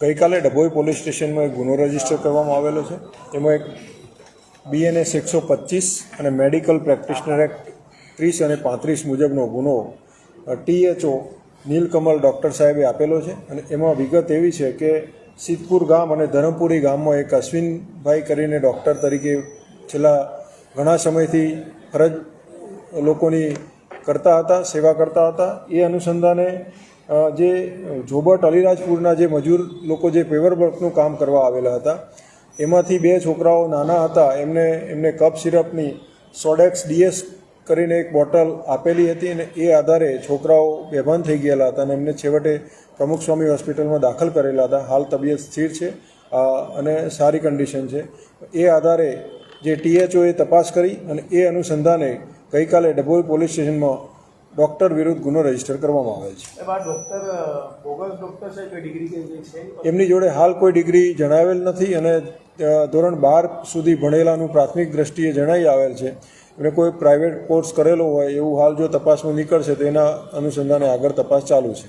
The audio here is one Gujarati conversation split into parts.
ગઈકાલે ડભોઈ પોલીસ સ્ટેશનમાં એક ગુનો રજિસ્ટર કરવામાં આવેલો છે. એમાં એક બીએનએસ એકસો પચીસ અને મેડિકલ પ્રેક્ટિશનર એક્ટ ત્રીસ અને પાંત્રીસ મુજબનો ગુનો ટીએચઓ નીલકમલ ડૉક્ટર સાહેબે આપેલો છે અને એમાં વિગત એવી છે કે સિદ્ધપુર ગામ અને ધરમપુરી ગામમાં એક અશ્વિનભાઈ કરીને ડૉક્ટર તરીકે છેલ્લા ઘણા સમયથી ફરજ લોકોની કરતા હતા, સેવા કરતા હતા. એ અનુસંધાને જે જોબટ અલીરાજપુરના જે મજૂર લોકો જે પેવર વર્કનું કામ કરવા આવેલા હતા, એમાંથી બે છોકરાઓ નાના હતા, એમને એમને કપ સિરપની સોડેક્સ ડીએસ કરીને એક બોટલ આપેલી હતી અને એ આધારે છોકરાઓ બેભાન થઈ ગયેલા હતા અને એમને છેવટે પ્રમુખ સ્વામી હોસ્પિટલમાં દાખલ કરેલા હતા. હાલ તબિયત સ્થિર છે અને સારી કન્ડિશન છે. એ આધારે જે ટીએચઓએ તપાસ કરી અને એ અનુસંધાને ગઈકાલે ડભોઈ પોલીસ સ્ટેશનમાં ડૉક્ટર વિરુદ્ધ ગુનો રજિસ્ટર કરવામાં આવેલ છે? એમની જોડે હાલ કોઈ ડિગ્રી જણાવેલ નથી અને ધોરણ બાર સુધી ભણેલાનું પ્રાથમિક દ્રષ્ટિએ જણાઈ આવેલ છે. એમણે કોઈ પ્રાઇવેટ કોર્સ કરેલો હોય એવું હાલ જો તપાસમાં નીકળશે તો એના અનુસંધાને આગળ તપાસ ચાલુ છે.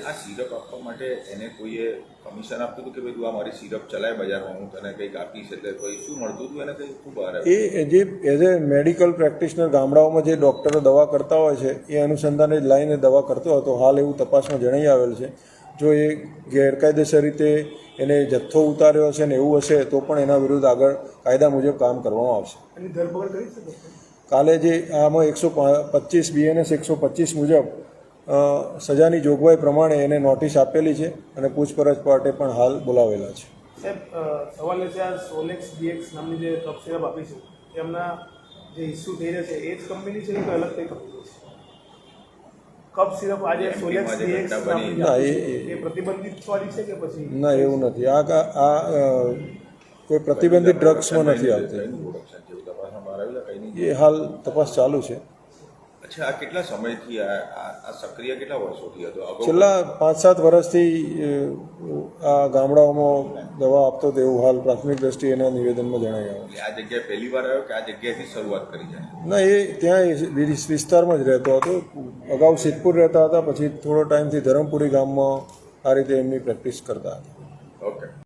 આ સિરપ આપવા માટે એને કોઈએ કમિશન આપ્યું હતું કે ભાઈ તું આ મારી સિરપ ચલાય બજારમાં હું તને કંઈક આપીશ એટલે કોઈ શું મળતું હતું? એને કંઈક ખૂબ બહાર એ જે એઝ એ મેડિકલ પ્રેક્ટિશનર ગામડાઓમાં જે ડૉક્ટરો દવા કરતા હોય છે એ અનુસંધાને જ લાઈને દવા કરતો હતો. હાલ એવું તપાસમાં જણાઈ આવેલ છે. જો એ ગેરકાયદેસર રીતે એને જથ્થો ઉતાર્યો હશે ને એવું હશે તો પણ એના વિરુદ્ધ આગળ કાયદા મુજબ કામ કરવામાં આવશે. એની ધરપકડ કરી છે ડૉક્ટર? કાલે જે આમાં એકસો પચીસ બીએનએસ એકસો પચીસ મુજબ સજાની જોગવાઈ પ્રમાણે એને નોટિસ આપેલી છે અને પૂછપરછ માટે પણ હાલ બોલાવેલા છે. સાહેબ સવાલ એ છે આ સોલેક્સ ડીએક્સ નામની જે કપ સિરપ આપી છે એમના જે ઇસ્યુ થઈ રહ્યા છે એ જ કંપની છે કે અલગ કઈ કંપની છે? કપ સિરપ આજે સોલેક્સ ડીએક્સ ના, એ- એ પ્રતિબંધિત વાળી છે કે પછી? ના એવું નથી. આ કા- આ કોઈ પ્રતિબંધિત ડ્રગ્સમાં નથી આવતી. એ હાલ તપાસ ચાલુ છે. અચ્છા આ કેટલા સમયથી આ સક્રિય કેટલા વર્ષોથી હતો? છેલ્લા પાંચ સાત વર્ષથી આ ગામડાઓમાં દવા આપતો તેવું હાલ પ્રાથમિક દ્રષ્ટિએ એના નિવેદનમાં જણાઈ આવ્યું આ જગ્યાએ પહેલી વાર આવ્યો કે આ જગ્યાએથી શરૂઆત કરી જાય ના એ ત્યાં વિસ્તારમાં જ રહેતો હતો. અગાઉ સિદ્ધપુર રહેતા હતા પછી થોડો ટાઈમથી ધરમપુરી ગામમાં આ રીતે એમની પ્રેક્ટિસ કરતા હતા.